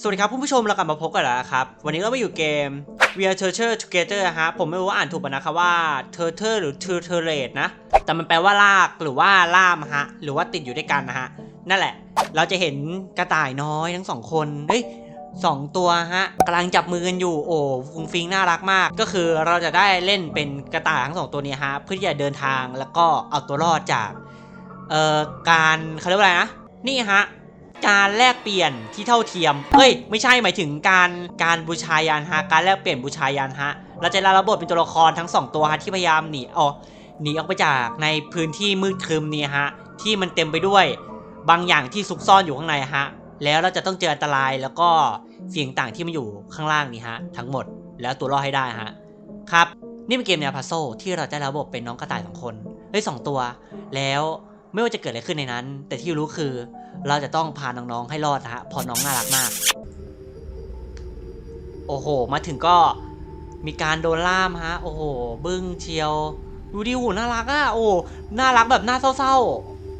สวัสดีครับผู้ชมเรากลับมาพบกันแล้วครับ วันนี้เราไปอยู่เกม We Are Turtle Together ฮะผมไม่รู้ว่าอ่านถูกปะนะครับว่า Turtle หรือ Turtlete นะ แต่มันแปลว่าลากหรือว่าล่ามฮะ หรือว่าติดอยู่ด้วยกันนะฮะ นั่นแหละ เราจะเห็นกระต่ายน้อยทั้งสองคนเฮ้ยสองตัวฮะกำลังจับมือกันอยู่โอ้ฟุงฟิงน่ารักมาก ก็คือเราจะได้เล่นเป็นกระต่ายทั้งสองตัวนี้ฮะเพื่อที่จะเดินทางแล้วก็เอาตัวรอดจากเอ่อการเขาเรียกว่าอะไรนะนี่ฮะ การแลกเปลี่ยนที่เท่าเทียมเอ้ย ไม่ใช่หมายถึงการการบูชายันฮะการแลกเปลี่ยนบูชายันฮะเราจะรับบทเป็นตัวละครทั้งสองตัวฮะที่พยายามหนีออกหนีออกไปจากในพื้นที่มืดครึมนี่ฮะที่มันเต็มไปด้วย บางอย่างที่ซุกซ่อนอยู่ข้างในฮะแล้วเราจะต้องเจออันตรายแล้วก็สิ่งต่างที่มันอยู่ข้างล่างนี่ฮะทั้งหมดแล้วตัวรอดให้ได้ฮะครับนี่เป็นเกมแนวพัซโซที่เราจะรับบทเป็นน้องกระต่ายสองคนเฮ้ยสองตัว แล้วไม่ว่าจะเกิดอะไรขึ้นในนั้น แต่ที่รู้คือ เราจะต้องพาน้องๆให้รอดนะฮะเพอน้องน่ารักมาก โอ้โห มาถึงก็มีการโดนล่ามฮะ โอ้โห บึ้งเชียว ดูดิหูน่ารักอะโอ้ น่ารักแบบน่าเศร้า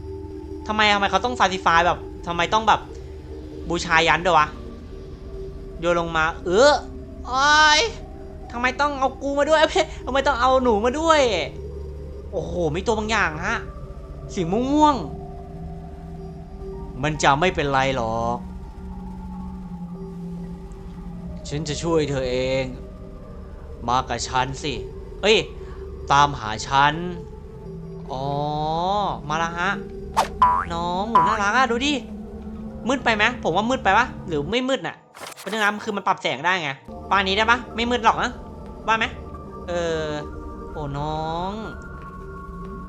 ๆทำไมทำไมเขาต้องซาติฟายแบบทำไมต้องแบบบูชายันด้วยวะ โยนลงมา เออโอ้ยทำไมต้องเอากูมาด้วยทำไมต้องเอาหนูมาด้วย โอ้โห มีตัวบางอย่างฮะ สีม่วงๆ มันจะไม่เป็นไรหรอก ฉันจะช่วยเธอเอง มากับฉันสิ เอ้ย ตามหาฉัน อ๋อ มาละฮะ น้องหมูน่ารักอะดูดิ มืดไปไหมผมว่ามืดไปปะหรือไม่มืดน่ะเป็นยังไงคือมันปรับแสงได้ไงปานนี้ได้ปะไม่มืดหรอกนะว่าไหมเออ โอ้น้อง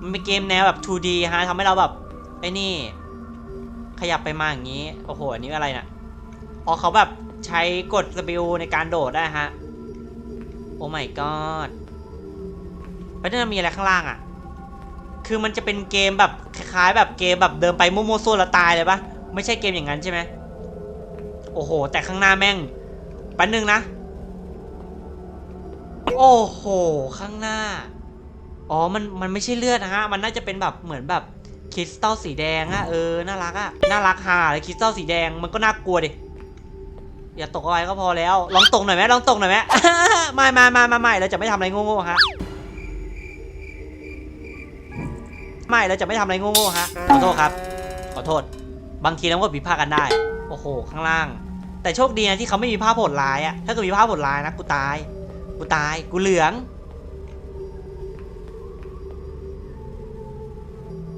มันเป็นเกมแนวแบบ 2D ฮะทำให้เราแบบไอ้นี่ ขยับไปมาอย่างนี้ โอ้โห อันนี้อะไรน่ะอ๋อเขาแบบใช้กดสปิลในการโดดได้ฮะ โอ้ my god ไปนั่นมีอะไรข้างล่างอะ คือมันจะเป็นเกมแบบคล้ายๆแบบเกมแบบเดินไปโมโมโซแล้วตายเลยปะไม่ใช่เกมอย่างนั้นใช่ไหมโอ้โห แต่ข้างหน้าแม่งแป๊บนึงนะ โอ้โห ข้างหน้า อ๋อ มัน มันไม่ใช่เลือดนะฮะ มันน่าจะเป็นแบบเหมือนแบบ คริสตัลสีแดงอะเออ น่ารักอะน่ารักฮาเลยคริสตัลสีแดงมันก็น่ากลัวดิ อย่าตกอะไรก็พอแล้ว ลองตกหน่อยไหมลองตกหน่อยไหมไม่ไม่ไม่ไม่ไม่เราจะไม่ทำอะไรโง่ๆฮะ ไม่เราจะไม่ทำอะไรโง่ๆฮะ ขอโทษครับ ขอโทษ บางทีเราก็ผิดพลาดกันได้ โอ้โห ข้างล่าง แต่โชคดีนะที่เขาไม่มีภาพโหดร้ายอะถ้าเกิดมีภาพโหดร้ายนะกูตาย กูตาย กูเหลือง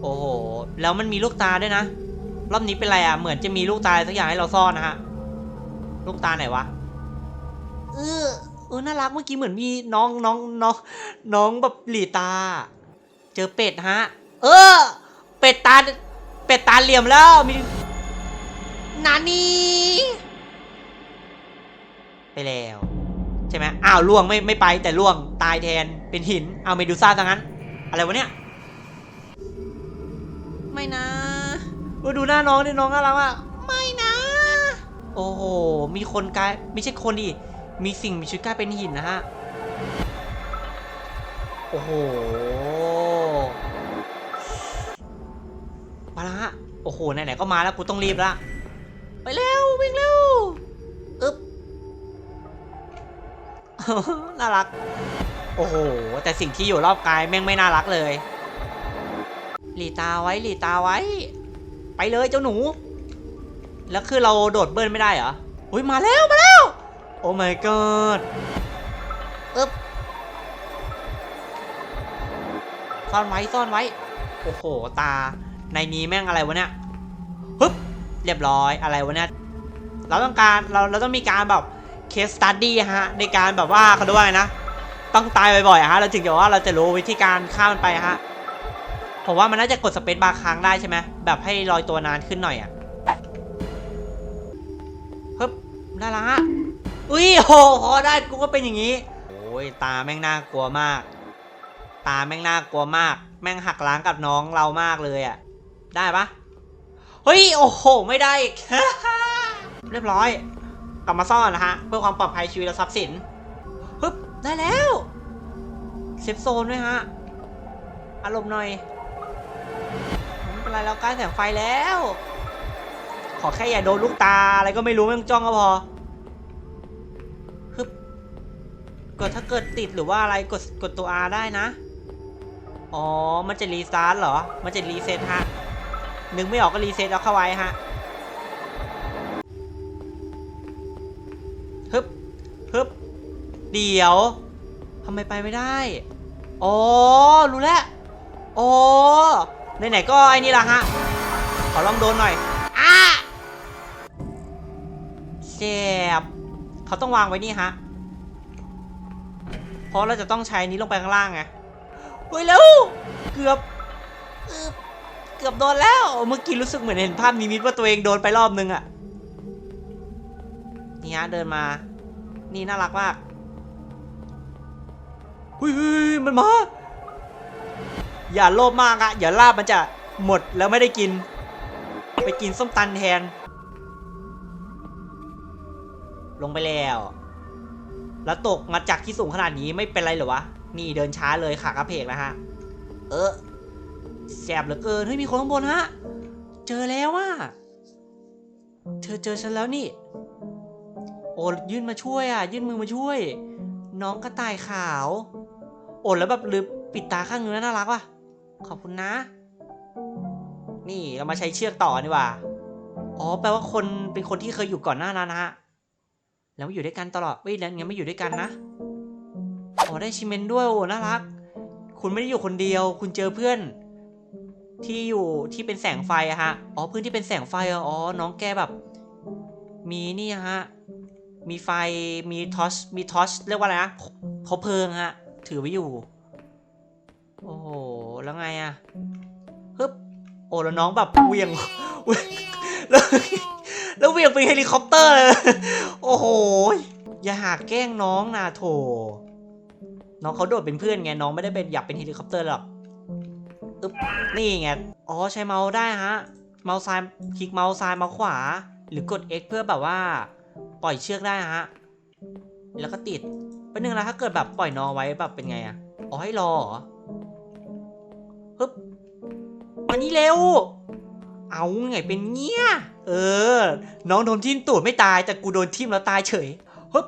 โอ้โห แล้วมันมีลูกตาด้วยนะ รอบนี้เป็นไรอะ เหมือนจะมีลูกตาอะไรสักอย่างให้เราซ่อนนะฮะ ลูกตาไหนวะ เออเออน่ารักเมื่อกี้เหมือนมีน้องน้องน้องน้องแบบหลีตา เจอเป็ดฮะ เออ เป็ดตา เป็ดตาเหลี่ยมแล้วมีนานี่ไปแล้ว ใช่ไหมอ้าวล่วงไม่ไม่ไปแต่ล่วงตายแทนเป็นหิน เอาเมดูซ่าซะงั้น อะไรวะเนี่ย ไม่นะเออดูหน้าน้องดิน้องน่ารักอะไม่นะ โอ้โห มีคนกลายไม่ใช่คนดิ มีสิ่งมีชีวิตกลายเป็นหินนะฮะ โอ้โหมาละฮะ โอ้โห ไหนๆ ก็มาแล้ว กูต้องรีบละ ไปเร็ว วิ่งเร็ว อึ๊บ น่ารัก โอ้โห แต่สิ่งที่อยู่รอบกายแม่งไม่น่ารักเลย หลีตาไว้หลีตาไว้ ไปเลยเจ้าหนู แล้วคือเราโดดเบิร์นไม่ได้เหรออุ้ยมาแล้วมาแล้ว โอ้ my god อึ๊บซ่อนไว้ซ่อนไว้ โอ้โหตา ในนี้แม่งอะไรวะเนี่ยฮึบเรียบร้อยอะไรวะเนี่ย เราต้องการเราเราต้องมีการแบบเคสตัดดี้ฮะ ในการแบบว่าเขาด้วยนะ ต้องตายบ่อยๆฮะ เราถึงจะว่าเราจะรู้วิธีการฆ่ามันไปฮะ ผมว่ามันน่าจะกดสเปซบาร์ค้างได้ใช่ไหมแบบให้ลอยตัวนานขึ้นหน่อยอะฮึบได้ละฮะอุ้ยโหพอได้กูก็เป็นอย่างนี้โอ้ยตาแม่งน่ากลัวมาก ตาแม่งน่ากลัวมาก แม่งหักล้างกับน้องเรามากเลยอะ ได้ปะเฮ้ยโอ้โห ไม่ได้อีกเรียบร้อย กลับมาซ่อนนะฮะ เพื่อความปลอดภัยชีวิตและทรัพย์สินฮึบได้แล้วเซฟโซนด้วยฮะอารมณ์หน่อย ไม่เป็นไรแล้วใกล้แสงไฟแล้ว ขอแค่อย่าโดนลูกตาอะไรก็ไม่รู้ไม่ต้องจ้องก็พอฮึบกดถ้าเกิดติดหรือว่าอะไรกดกดตัว R ได้นะ อ๋อ มันจะรีสตาร์ทเหรอ มันจะรีเซ็ตฮะ นึกไม่ออกก็รีเซ็ตเอาเข้าไว้ฮะฮึบฮึบเดี๋ยวทำไมไปไม่ได้ อ๋อ รู้แล้ว อ๋อ ไหนๆก็ไอ้นี่ละฮะ ขอลองโดนหน่อยอ้าเจ็บเขาต้องวางไว้นี่ฮะ เพราะเราจะต้องใช้นี้ลงไปข้างล่างไงเฮ้ยแล้วเกือบ เกือบเกือบโดนแล้ว เมื่อกี้รู้สึกเหมือนเห็นภาพนิมิตว่าตัวเองโดนไปรอบนึงอะนี่ฮะเดินมา นี่น่ารักมากเฮ้ยเฮ้ยมันมา อย่าโลภมากอะอย่าลาบมันจะหมดแล้วไม่ได้กิน ไปกินส้มตันแทน ลงไปแล้ว แล้วตกมาจากที่สูงขนาดนี้ไม่เป็นไรเหรอวะ นี่เดินช้าเลยขากระเพกแล้วฮะ เออแสบเหลือเกิน เฮ้ยมีคนข้างบนฮะ เจอแล้วว่ะ เธอเจอฉันแล้วนี่ โอ้ยื่นมาช่วยอะ ยื่นมือมาช่วย น้องกระต่ายขาว โอ้แล้วแบบลืมปิดตาข้างนึงน่ารักว่ะ ขอบคุณนะ นี่เรามาใช้เชือกต่อดีกว่าอ๋อแปลว่าคนเป็นคนที่เคยอยู่ก่อนหน้านั้นนะฮะแล้วมาอยู่ด้วยกันตลอดเว้ยแล้วงั้นไม่อยู่ด้วยกันนะอ๋อได้ชิเมนด้วยโอ้น่ารัก คุณไม่ได้อยู่คนเดียว คุณเจอเพื่อน ที่อยู่ที่เป็นแสงไฟอะฮะอ๋อเพื่อนที่เป็นแสงไฟอะอ๋อน้องแกแบบ มีนี่ฮะมีไฟมีทอชมีทอชเรียกว่าอะไรนะเขาเพลิงฮะ ถือไว้อยู่ โอ้โห แล้วไงอะฮึบโอ้แล้วน้องแบบเวียงแล้วแล้วเวียงเป็นเฮลิคอปเตอร์เลยโอ้โหอย่าหาแกล้งน้องนะโถน้องเขาโดดเป็นเพื่อนไงน้องไม่ได้เป็นอยากเป็นเฮลิคอปเตอร์หรอกอึ๊บนี่ไงอ๋อใช้เมาส์ได้ฮะ เมาส์ซ้ายคลิกเมาส์ซ้ายเมาส์ขวา หรือกด X เพื่อแบบว่า ปล่อยเชือกได้ฮะ แล้วก็ติดเป็นหนึ่งนะถ้าเกิดแบบปล่อยน้องไว้แบบเป็นไงอะอ๋อให้รอเหรอ นี่เร็ว เอาไงเป็นเงี้ย เออ น้องโดนทิ่มตูดไม่ตายแต่กูโดนทิ่มแล้วตายเฉยฮึบ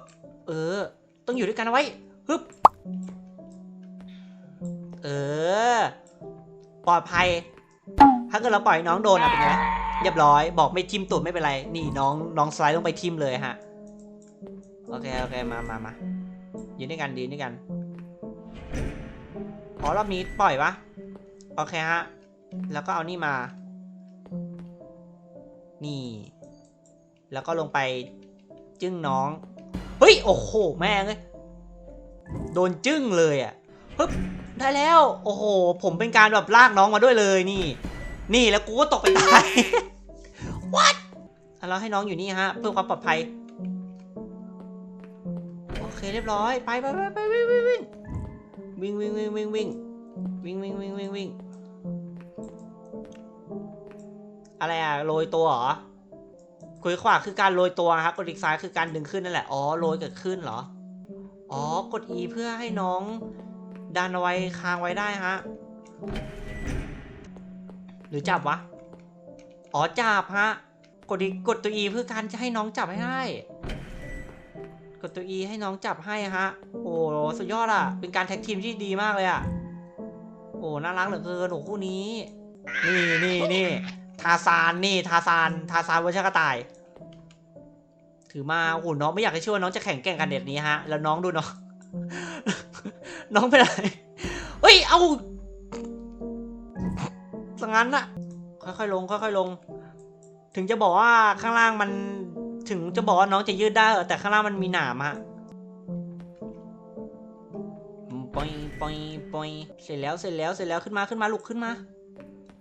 เออ ต้องอยู่ด้วยกันไว้ฮึบเออ ปลอดภัย ถ้าเกิดเราปล่อยน้องโดนอะเป็นไงเรียบร้อย บอกไม่ทิ่มตูดไม่เป็นไร นี่น้องน้องสไลด์ลงไปทิ่มเลยฮะ โอเคโอเคมามามายืนด้วยกันยืนด้วยกันอ๋อรอบนี้ปล่อยปะโอเคฮะ แล้วก็เอานี่มา นี่ แล้วก็ลงไปจึ้งน้อง เฮ้ย โอ้โห แม่งเลยโดนจึ้งเลยอะฮึบได้แล้ว โอ้โห ผมเป็นการแบบลากน้องมาด้วยเลยนี่ นี่แล้วกูก็ตกไปตาย what เราให้น้องอยู่นี่ฮะ เพื่อความปลอดภัย โอเคเรียบร้อย ไปไปไปไปวิ่งวิ่งวิ่งวิ่งวิ่งวิ่งวิ่งวิ่งวิ่งวิ่งวิ่งวิ่ง อะไรอะโรยตัวเหรอคุยขวาคือการโรยตัวครับกดคลิกซ้ายคือการดึงขึ้นนั่นแหละ อ๋อโรยเกิดขึ้นเหรอ อ๋อกด E เพื่อให้น้องดันไว้ค้างไว้ได้ฮะ หรือจับวะ อ๋อจับฮะ กดอีกดตัว E เพื่อการจะให้น้องจับให้ได้ กดตัว E ให้น้องจับให้ฮะ โอ้สุดยอดอะเป็นการแท็กทีมที่ดีมากเลยอะโอ้น่ารักเหลือเกินโอ้คู่นี้ นี่นี่นี่ ทาซานนี่ทาซานทาซานเวอร์ชันกระต่าย ถือมาโอ้โหน้องไม่อยากให้เชื่อว่าน้องจะแข่งแก่งกันเด็ดนี้ฮะ แล้วน้องดูน้องน้องเป็นอะไรเฮ้ยเอาสังงั้นอะค่อยๆลง ค่อยๆลง ถึงจะบอกว่าข้างล่างมันถึงจะบอกว่าน้องจะยืดได้แต่ข้างล่างมันมีหนามฮะปอยปอยปอยเสร็จแล้วเสร็จแล้วเสร็จแล้วขึ้นมาขึ้นมาลุกขึ้นมา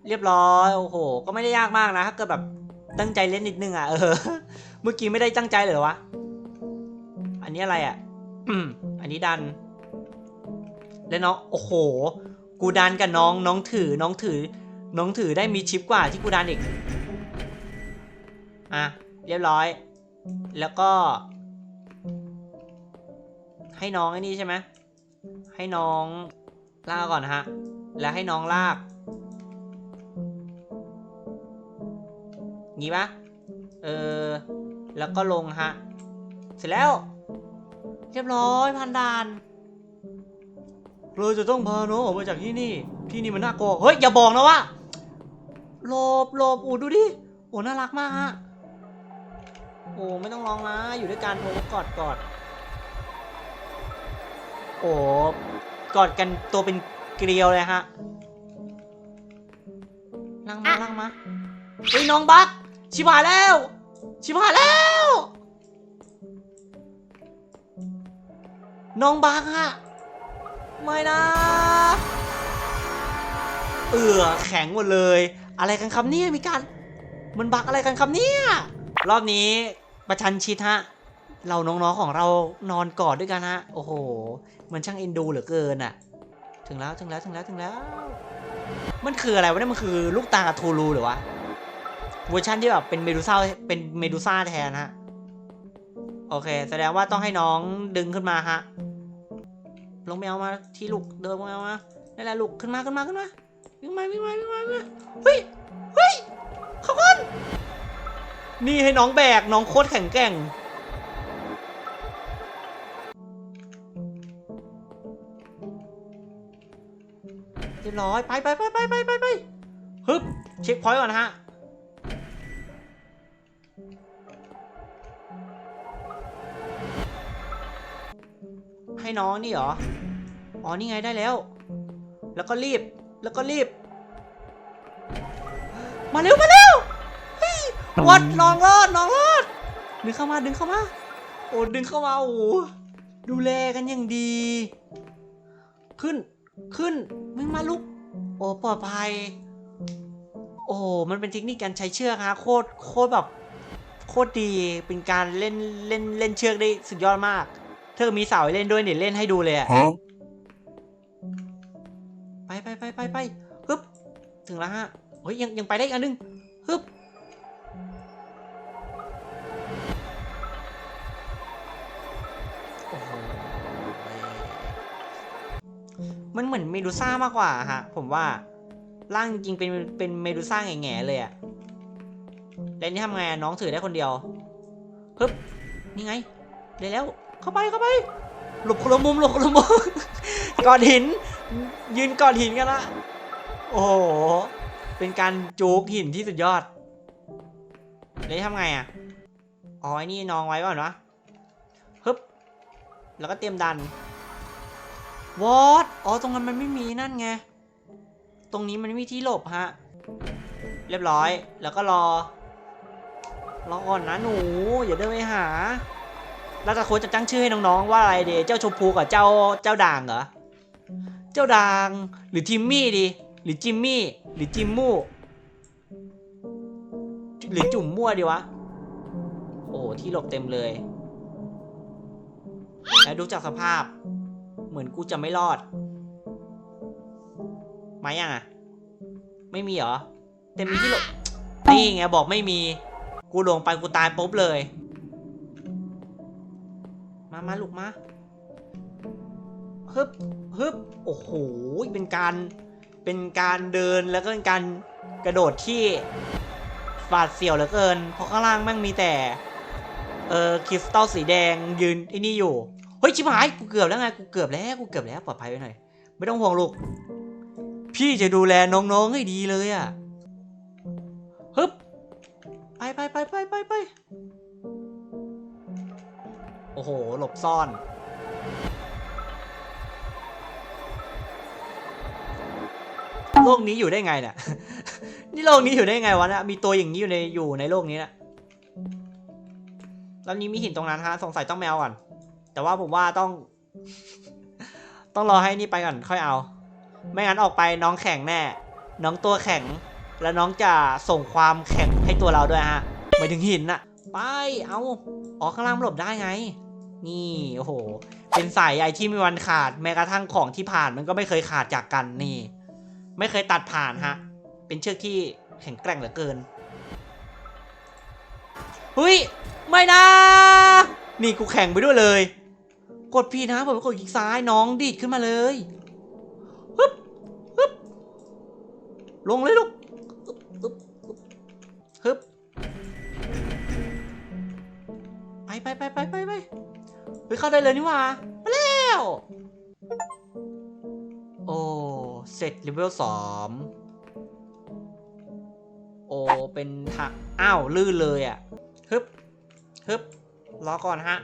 เรียบร้อยโอ้โห ก็ไม่ได้ยากมากนะถ้าเกิดแบบตั้งใจเล่นนิดนึงอะเออเมื่อกี้ไม่ได้ตั้งใจเลยเหรอวะอันนี้อะไรอะอันนี้ดัน แล้วน้องโอ้โห กูดันกับน้องน้องถือน้องถือ น้องถือได้มีชิปกว่าที่กูดันอีกอะเรียบร้อย แล้วก็ ให้น้องไอ้นี่ใช่ไหมให้น้องลากก่อนฮะ แล้วให้น้องลาก งี้ปะเออ แล้วก็ลงฮะ เสร็จแล้ว เรียบร้อยพันดานเราจะต้องพาน้องออกมาจากที่นี่ ที่นี่มันน่ากลัว เฮ้ย อย่าบอกนะว่าหลบหลบอูดูดิ โอ้ น่ารักมากฮะ โอ้ ไม่ต้องร้องนะ อยู่ด้วยกันโอ้กอดกอด โอ้ กอดกันตัวเป็นเกลียวเลยฮะนั่งมานั่งมาเฮ้ยน้องบัก ชิบหายแล้ว ชิบหายแล้ว น้องบักฮะ ไม่นะ เอือแข็งหมดเลย อะไรกันครับเนี่ยมีการ มันบักอะไรกันครับเนี่ย รอบนี้ประชันชิดฮะ เราน้องๆของเรานอนกอดด้วยกันฮะ โอ้โห มันช่างเอ็นดูเหลือเกินอะถึงแล้ว ถึงแล้ว ถึงแล้ว ถึงแล้ว มันคืออะไรวะเนี่ย มันคือลูกตากับทูรูหรือวะ เวอร์ชันที่แบบเป็นเมดูซ่าเป็นเมดูซ่าแทนฮะ โอเค แสดงว่าต้องให้น้องดึงขึ้นมาฮะ ลงไปเอามาที่ลูกเดินมาเอามานั่นแหละลูกขึ้นมาขึ้นมาขึ้นมาวิ่งมาวิ่งมาวิ่งมาวิ่งมาเฮ้ยเฮ้ยขอบคุณนี่ให้น้องแบกน้องโคตรแข็งแกร่งเรียบร้อยไปไปไปไปไปไปไปฮึบเช็คพอยต์ก่อนนะฮะ ให้น้องนี่เหรอ อ๋อ นี่ไงได้แล้ว แล้วก็รีบ แล้วก็รีบ มาเร็ว มาเร็วเฮ้ยวัดน้องรอดน้องรอด ดึงเข้ามา ดึงเข้ามา โอ้ ดึงเข้ามาโอ้โหดูแลกันอย่างดี ขึ้น ขึ้นมึงมาลุก โอ้ ปลอดภัย โอ้ มันเป็นเทคนิคการใช้เชือกฮะ โคตร โคตรแบบ โคตรดี เป็นการเล่น เล่น เล่นเชือกได้สุดยอดมาก ถ้าเกิดมีสาวให้เล่นด้วยเนี่ยเล่นให้ดูเลยอะ Huh? ไปไปไปไปไปฮึบถึงแล้วฮะเฮ้ยยังยังไปได้อีกอันนึงฮึบโอ้โหมันเหมือนเมดูซ่ามากกว่าฮะ ผมว่าร่างจริงๆเป็นเป็นเมดูซ่าแง่ๆเลยอะแล้วนี่ทำไงอะน้องถือได้คนเดียวฮึบนี่ไงได้แล้ว เข้าไปเข้าไป หลบคนละมุมหลบคนละมุมก้อนหิน ยืนก้อนหินกันละโอ้โห เป็นการจูกหินที่สุดยอดแล้วนี่ทำไงอะอ๋อไอ้นี่นองไว้ก่อนวะฮึบแล้วก็เตรียมดันวอตอ๋อตรงนั้นมันไม่มีนั่นไง ตรงนี้มันไม่มีที่หลบฮะ เรียบร้อย แล้วก็รอ รอก่อนนะหนู อย่าเดินไปหา แล้วจะโค้ชจะตั้งชื่อให้น้องๆว่าอะไรดีเจ้าชมพูกับเจ้าเจ้าด่างเหรอเจ้าด่างหรือทิมมี่ดี หรือจิมมี่หรือจิมมู่หรือจุ่มมั่วดีวะโอ้ที่หลบเต็มเลยแล้วดูจากสภาพ เหมือนกูจะไม่รอดมายังอะ ไม่มีเหรอเต็มมีที่หลบนี่ไงบอกไม่มี กูลงไปกูตายปุ๊บเลย มามาลูกมาฮึบฮึบโอ้โหเป็นการเป็นการเดินแล้วก็เป็นการกระโดดที่บาดเสียวเหลือเกิน เพราะข้างล่างแม่งมีแต่ เออคริสตัลสีแดงยืนไอ้นี่อยู่ เฮ้ยชิบหายกูเกือบแล้วไงกูเกือบแล้วกูเกือบแล้วปลอดภัยไว้หน่อย ไม่ต้องห่วงลูก พี่จะดูแลน้องๆให้ดีเลยอะฮึบไปไปไปไปไปไป โอ้โห หลบซ่อน โลกนี้อยู่ได้ไงเนี่ย นี่โลกนี้อยู่ได้ไงวะเนะมีตัวอย่างนี้อยู่ในอยู่ในโลกนี้นะแล้วนี้มีหินตรงนั้นฮะ สงสัยต้องแมวก่อน แต่ว่าผมว่าต้อง ต้องรอให้นี่ไปก่อนค่อยเอา ไม่งั้นออกไปน้องแข็งแน่ น้องตัวแข็ง แล้วน้องจะส่งความแข็งให้ตัวเราด้วยฮะหมายถึงหินน่ะ ไป เอาอ๋อข้างล่างหลบได้ไง นี่ โอ้โห เป็นสายใยที่ไม่มีวันขาด แม้กระทั่งของที่ผ่านมันก็ไม่เคยขาดจากกันนี่ ไม่เคยตัดผ่านฮะ เป็นเชือกที่แข็งแกร่งเหลือเกินเฮ้ยไม่นะ นี่กูแข่งไปด้วยเลย กดพีนะผมกดคลิกซ้ายน้องดีดขึ้นมาเลยฮึบฮึบลงเลยลูก เข้าได้เลยนี่ว่ามาแล้ว โอ้ เสร็จเลเวลสามโอ้ เป็นทางอ้าว ลื่นเลยอะฮึบฮึบรอก่อนฮะ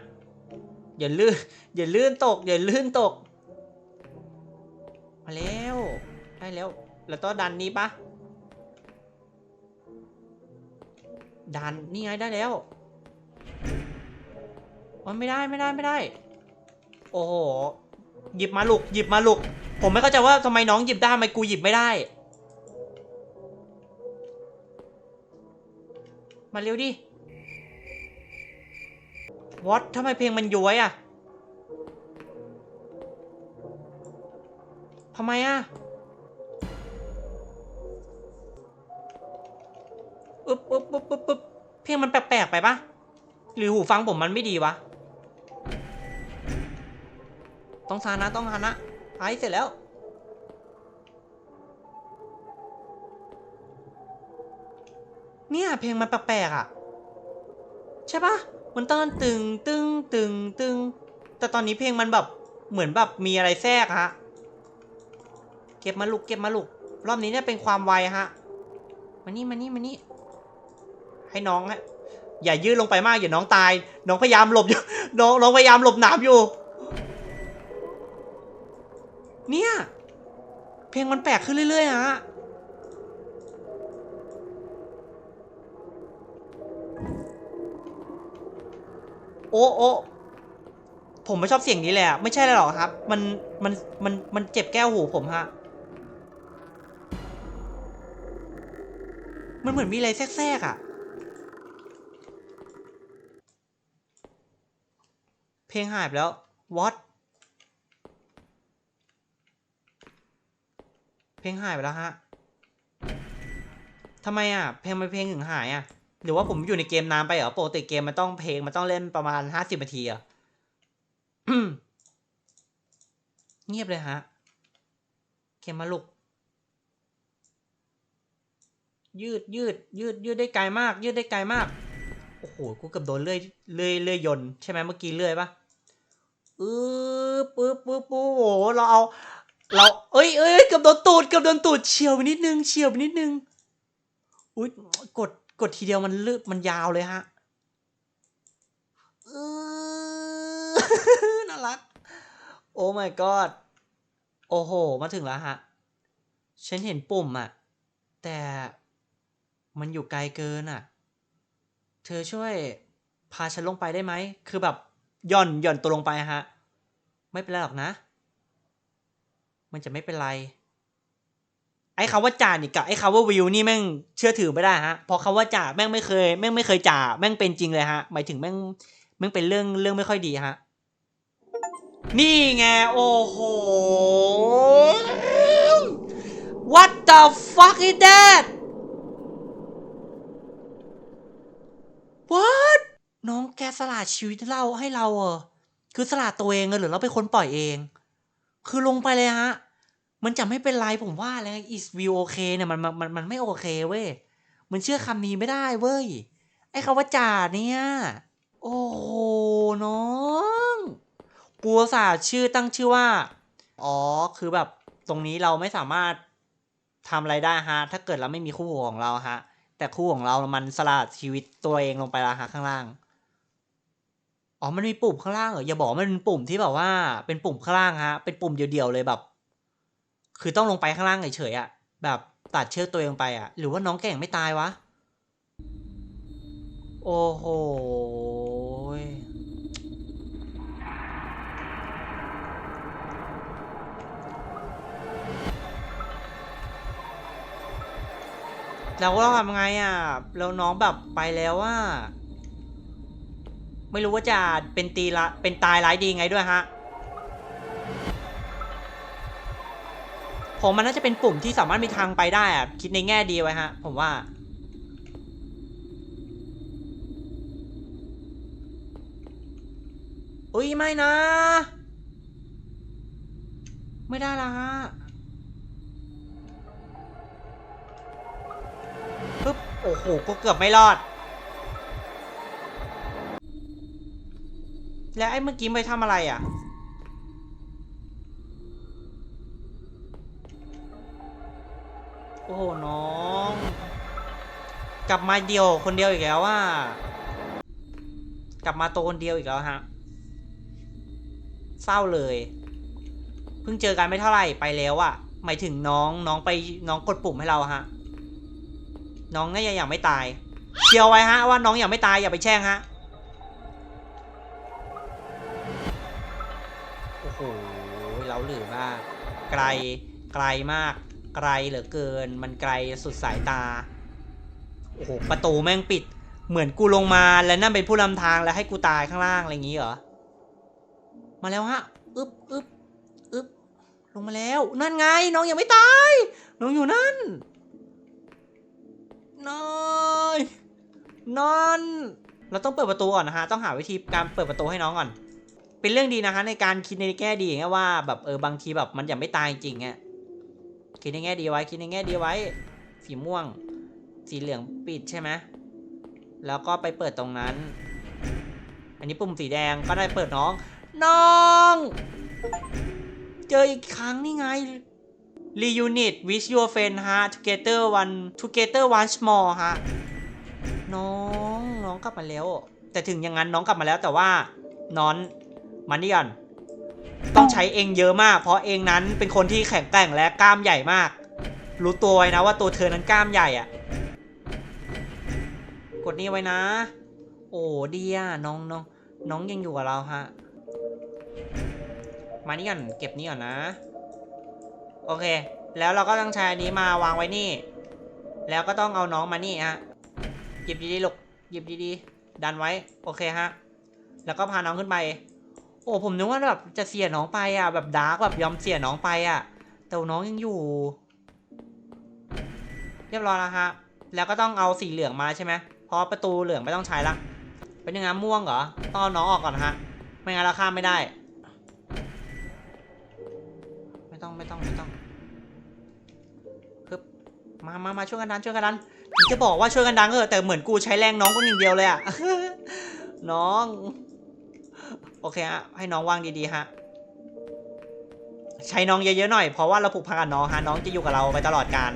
อย่าลื่น อย่าลื่นตก อย่าลื่นตก มาแล้ว ได้แล้ว แล้วต้องดันนี้ปะดัน นี่ไงได้แล้ว มันไม่ได้ไม่ได้ไม่ได้ โอ้โหหยิบมาลูกหยิบมาลูก ผมไม่เข้าใจว่าทำไมน้องหยิบได้ทำไมกูหยิบไม่ได้ มาเร็วดิวอตทำไมเพลงมันย้วยอะทำไมอะอึ๊บอึ๊บอึ๊บอึ๊บอึ๊บเพลงมันแปลกๆไปปะหรือหูฟังผมมันไม่ดีวะ ต้องทานนะต้องทานนะไอเสร็จแล้วเนี่ยเพลงมันแปลกๆอะ ใช่ปะมันต้นตึงตึงตึงตึง แต่ตอนนี้เพลงมันแบบเหมือนแบบมีอะไรแทรกฮะ เก็บมาลูกเก็บมาลูกรอบนี้เนี่ยเป็นความไวฮะ มานี่มานี่มานี่ ให้น้องฮะ อย่ายืดลงไปมากอย่าน้องตาย น้องพยายามหลบอยู่ น้องน้องพยายามหลบหนามอยู่ เนี่ย เพลงมันแปลกขึ้นเรื่อยๆฮะโอ้โอ้ผมไม่ชอบเสียงนี้เลยอะไม่ใช่เลยหรอกครับ มัน มัน มัน มันเจ็บแก้วหูผมฮะ มันเหมือนมีอะไรแทรกๆอะเพลงหายไปแล้ว what เพ ลงหายไปแล้วฮะทำไมอะ เพลงมันเพลงถึงหายอะ หรือว่าผมอยู่ในเกมนานไปเหรอปกติเกมมันต้องเพลงมันต้องเล่นประมาณห้าสิบนาทีอะเงียบเลยฮะ เกมมาลุก ยืดยืด ยืด ยืดได้ไกลมาก ยืดได้ไกลมาก โอ้โห กูเกือบโดนเลื่อยเลื่อยเลื่อยยนใช่ไหมเมื่อกี้เลื่อยปะอือปึ๊บปึ๊บปึ๊บโอ้โห เราเอา เรา เอ้ยเอ้ยเกือบโดนตูดเกือบโดนตูดเฉียวไปนิดนึงเฉียวไปนิดนึง อุ้ยกดกดทีเดียวมันลึกมันยาวเลยฮะเออน่ารัก โอ้ my god โอ้โห มาถึงแล้วฮะ ฉันเห็นปุ่มอะแต่มันอยู่ไกลเกินอะเธอช่วยพาฉันลงไปได้ไหม คือแบบย่อนย่อนตัวลงไปฮะ ไม่เป็นไรหรอกนะ มันจะไม่เป็นไร ไอ้คำว่าจ่านี่กับไอ้คำว่าวิวนี่แม่งเชื่อถือไม่ได้ฮะพราะคำว่าจ่าแม่งไม่เคยแม่งไม่เคยจ่าแม่งเป็นจริงเลยฮะ หมายถึงแม่งแม่งเป็นเรื่องเรื่องไม่ค่อยดีฮะ นี่ไงโอ้โห What the fuck is that What น้องแกสละชีวิตเราให้เราเหรอคือสละตัวเองเหรอหรือเราเป็นคนปล่อยเอง คือลงไปเลยฮะ มันจะไม่เป็นไรผมว่าแล้ว is will okay เนี่ยมันมันมันมันไม่โอเคเว้ย มันเชื่อคำนี้ไม่ได้เว้ย ไอ้คำว่าจ่าเนี่ย โอ้โหน้องกูสาชื่อตั้งชื่อว่า อ๋อ คือแบบตรงนี้เราไม่สามารถทำอะไรได้ฮะ ถ้าเกิดเราไม่มีคู่หูของเราฮะ แต่คู่ของเรามันสละชีวิตตัวเองลงไปล้วฮะข้างล่าง อ๋อมันมีปุ่มข้างล่างเหรออย่าบอกมันเป็นปุ่มที่แบบว่า เป็นปุ่มข้างล่างฮะ เป็นปุ่มเดียวๆเลยแบบ คือต้องลงไปข้างล่างเฉยๆอะแบบตัดเชือกตัวเองไปอะหรือว่าน้องแก่งไม่ตายวะ โอ้โหแล้วเราทำไงอะ แล้วน้องแบบไปแล้วว่า ไม่รู้ว่าจะเป็นตีละเป็นตายร้ายดีไงด้วยฮะผมมันน่าจะเป็นปุ่มที่สามารถมีทางไปได้อะคิดในแง่ดีไว้ฮะ ผมว่า อุ้ยไม่นะ ไม่ได้ละฮะปึ๊บ โอ้โห ก็เกือบไม่รอด แล้วไอ้เมื่อกี้ไปทำอะไรอะ โอ้โห น้อง กลับมาเดียวคนเดียวอีกแล้วว่า กลับมาตัวคนเดียวอีกแล้วฮะ เศร้าเลย เพิ่งเจอกันไม่เท่าไหร่ไปแล้วอะหมายถึงน้องน้องไปน้องกดปุ่มให้เราฮะ น้องน่าจะยังไม่ตายเชียวไว้ฮะว่าน้องอยังไม่ตายอย่าไปแช่งฮะ ไกล ไกลมาก ไกลเหลือเกิน มันไกลสุดสายตา โอ้โห ประตูแม่งปิด เหมือนกูลงมาแล้วนั่นเป็นผู้นำทางแล้วให้กูตายข้างล่างอะไรอย่างงี้เหรอ มาแล้วฮะ อึ๊บอึ๊บอึ๊บลงมาแล้ว นั่นไง น้องยังไม่ตาย น้องอยู่นั่นน้อยนอน เราต้องเปิดประตูก่อนนะฮะ ต้องหาวิธีการเปิดประตูให้น้องก่อน เป็นเรื่องดีนะคะในการคิดในแง่ดีอย่างเงี้ยว่าแบบเออบางทีแบบมันยังไม่ตายจริงอะคิดในแง่ดีไว้ คิดในแง่ดีไว้ สีม่วง สีเหลืองปิดใช่ไหมแล้วก็ไปเปิดตรงนั้น อันนี้ปุ่มสีแดงก็ได้เปิดน้อง น้อง เจออีกครั้งนี่ไง reunit with your friend ฮะ together one together once more ฮะ น้อง น้องกลับมาแล้ว แต่ถึงอย่างนั้นน้องกลับมาแล้วแต่ว่า น้อน มานี่ก่อนต้องใช้เองเยอะมาก เพราะเองนั้นเป็นคนที่แข็งแกร่งและกล้ามใหญ่มาก รู้ตัวไว้นะว่าตัวเธอนั้นกล้ามใหญ่อะกดนี่ไว้นะ โอ้ดีอะน้องน้องน้องยังอยู่กับเราฮะมานี่ก่อนเก็บนี่ก่อนนะ โอเค แล้วเราก็ต้องใช้อันนี้มาวางไว้นี่ แล้วก็ต้องเอาน้องมานี่ฮะหยิบดีๆลูกหยิบดีๆดันไว้ โอเคฮะ แล้วก็พาน้องขึ้นไป โอ้ผมนึกว่าแบบจะเสียน้องไปอะแบบดาร์กแบบยอมเสียน้องไปอะ แต่น้องยังอยู่ เรียบร้อยแล้วฮะแล้วก็ต้องเอาสีเหลืองมาใช่ไหมเพราะประตูเหลืองไม่ต้องใช้ละเป็นยังไงม่วงเหรอต้องเอาน้องออกก่อนฮะ ไม่งั้นเราข้ามไม่ได้ ไม่ต้องไม่ต้องไม่ต้องปึ๊บมามามาช่วยกันดันช่วยกันดันจะบอกว่าช่วยกันดันก็เถอแต่เหมือนกูใช้แรงน้องคนหนึ่งเดียวเลยอะน้อง โอเคฮะให้น้องว่างดีๆฮะใช้น้องเยอะๆหน่อยเพราะว่าเราผูกพันกับน้องฮะน้องจะอยู่กับเราไปตลอดการ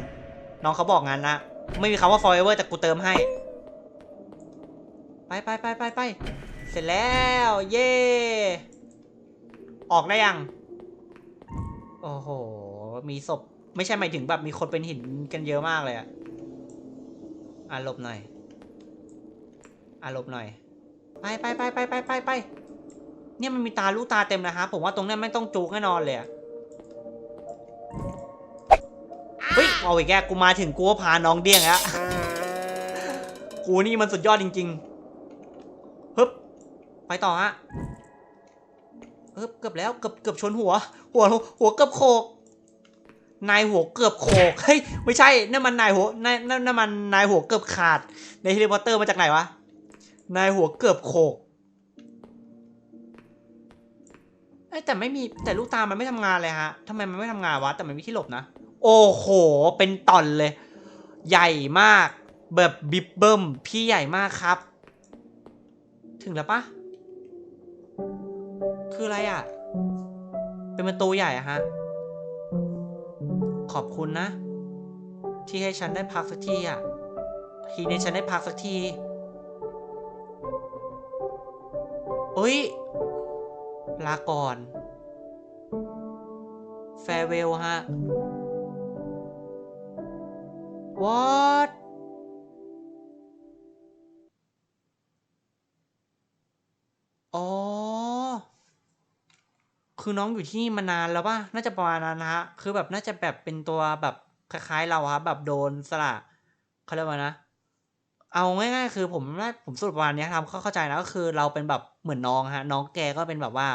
น้องเขาบอกงั้นนะไม่มีคำว่า forever แต่กูเติมให้ ไปไปไปไปไปเสร็จแล้ว เย่ออกได้ยัง โอ้โห มีศพ ไม่ใช่หมายถึงแบบมีคนเป็นหินกันเยอะมากเลยอะอะหลบหน่อยอะหลบหน่อย ไปไปไปไปไปไปไป เนี่ยมันมีตาลูกตาเต็มนะฮะผมว่าตรงเนี้ยไม่ต้องจูกแน่นอนเลยอะเฮ้ยเอาอีกแกกูมาถึงกูก็พาน้องเดี้ยงแล้วกูนี่มันสุดยอดจริงๆฮึบไปต่อฮะเออเกือบแล้วเกือบเกือบชนหัว หัวหัวเกือบโขกนายหัวเกือบโขกเฮ้ยไม่ใช่นั่นมันนายหัวนายนั่นนั่นมันนายหัวเกือบขาดในแฮร์รี่พอตเตอร์มาจากไหนวะนายหัวเกือบโขก เอ้ยแต่ไม่มีแต่ลูกตามันไม่ทำงานเลยฮะทำไมมันไม่ทำงานวะ แต่มันมีที่หลบนะ โอ้โห เป็นตอนเลย ใหญ่มาก แบบบิบเบิ้มพี่ใหญ่มากครับ ถึงแล้วปะคืออะไรอะ เป็นประตูใหญ่อะฮะ ขอบคุณนะ ที่ให้ฉันได้พักสักทีอะ ทีนี้ฉันได้พักสักทีเอ้ย ลาก่อน แฟเวลฮะ what อ๋อ คือน้องอยู่ที่นี่มานานแล้วป่ะ น่าจะประมาณนั้นฮะ คือแบบน่าจะแบบเป็นตัวแบบคล้ายๆเราครับแบบโดนสละเขาเรียกว่านะ เอาง่ายๆคือผมน่าผมสรุปประมาณนี้ทำเข้าเข้าใจนะก็คือเราเป็นแบบเหมือนน้องฮะ น้องแกก็เป็นแบบว่า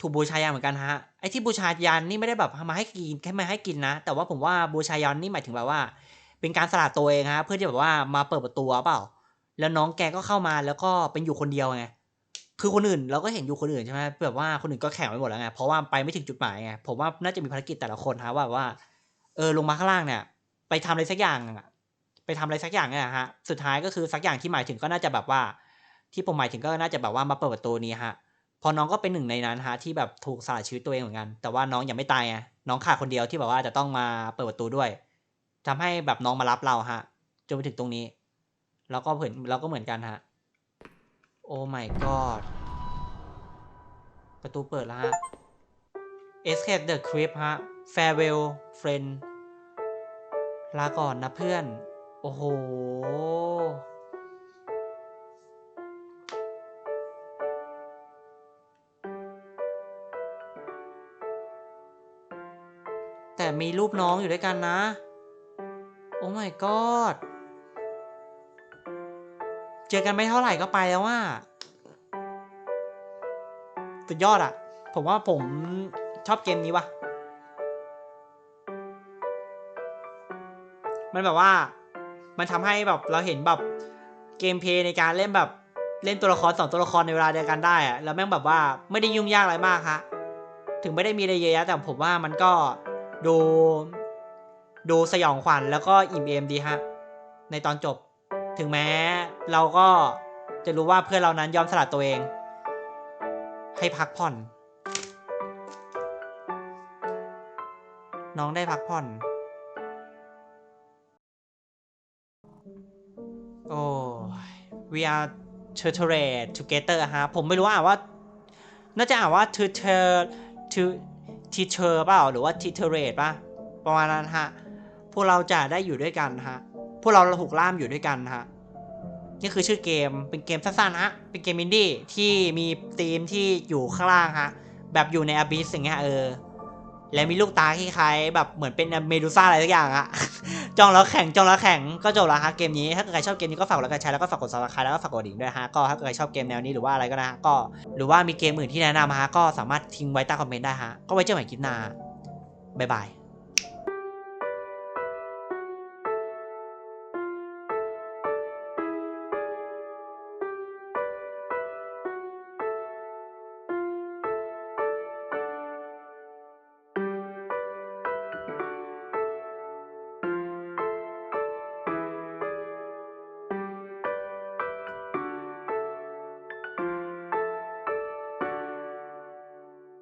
ถูกบูชายันเหมือนกันฮะไอ้ที่บูชายันนี่ไม่ได้แบบมาให้กินแค่มาให้กินนะ แต่ว่าผมว่าบูชายันนี่หมายถึงแบบว่า เป็นการสละตัวเองฮะเพื่อที่แบบว่ามาเปิดประตูเปล่า แล้วน้องแกก็เข้ามาแล้วก็เป็นอยู่คนเดียวไงคือคนอื่นเราก็เห็นอยู่คนอื่นใช่ไหมแบบว่าคนอื่นก็แข่งไปหมดแล้วไงเพราะว่าไปไม่ถึงจุดหมายไงผมว่าน่าจะมีภารกิจแต่ละคนฮะว่าว่า เออลงมาข้างล่างเนี่ย ไปทำอะไรสักอย่างอะ ไปทำอะไรสักอย่างเนี่ยฮะ สุดท้ายก็คือสักอย่างที่หมายถึงก็น่าจะแบบว่า ที่ผมหมายถึงก็น่าจะแบบว่ามาเปิดประตูนี้ฮะ พอน้องก็เป็นหนึ่งในนั้นฮะที่แบบถูกสละชีวิตตัวเองเหมือนกัน แต่ว่าน้องยังไม่ตายไงน้องขาดคนเดียวที่แบบว่าจะต้องมาเปิดประตูด้วยทำให้แบบน้องมารับเราฮะจนไปถึงตรงนี้ แล้วก็เหมือนเราก็เหมือนกันฮะ โอ้ my god ประตูเปิดแล้วฮะ escape the crypt ฮะ farewell friend ลาก่อนนะเพื่อน โอ้โห แต่มีรูปน้องอยู่ด้วยกันนะ โอ้ my god เจอกันไม่เท่าไหร่ก็ไปแล้วว่าสุดยอดอะผมว่าผมชอบเกมนี้ว่ะ มันแบบว่า มันทำให้แบบเราเห็นแบบเกมเพลย์ในการเล่นแบบเล่นตัวละครสองตัวละครในเวลาเดียวกันได้อะแล้วแม่งแบบว่าไม่ได้ยุ่งยากอะไรมากฮะถึงไม่ได้มีอะไรเยอะแยะแต่ผมว่ามันก็ดูดูสยองขวัญแล้วก็อิ่มเอมดีฮะในตอนจบ ถึงแม้เราก็จะรู้ว่าเพื่อนเรานั้นยอมสละตัวเอง ให้พักผ่อน น้องได้พักผ่อน we are tutorate together ฮะผมไม่รู้ว่าอ่านว่า น่าจะอ่านว่า tutor to teacher เปล่าหรือว่า tutorate ป่ะประมาณนั้นฮะพวกเราจะได้อยู่ด้วยกันฮะพวกเราถูกล่ามอยู่ด้วยกันฮะนี่คือชื่อเกมเป็นเกมสั้นๆฮะเป็นเกมอินดี้ที่มีธีมที่อยู่ข้างล่างฮะแบบอยู่ในอ b บิสอย่างเงี้ยเออ และมีลูกตาคล้ายๆแบบเหมือนเป็นเมดูซ่าอะไรสักอย่างอะจองแล้วแข่งจองแล้วแข่งก็จบแล้วฮะเกมนี้ถ้าเกิดใครชอบเกมนี้ก็ฝากกดไลค์กดแชร์แล้วก็ฝากกดซับสไครต์แล้วก็ฝากกดดิ่งด้วยฮะก็ถ้าเกิดใครชอบเกมแนวนี้หรือว่าอะไรก็นะฮะก็หรือว่ามีเกมอื่นที่แนะนำฮะก็สามารถทิ้งไว้ใต้คอมเมนต์ได้ฮะก็ไว้เจอกันใหม่คลิปหน้าบ๊ายบาย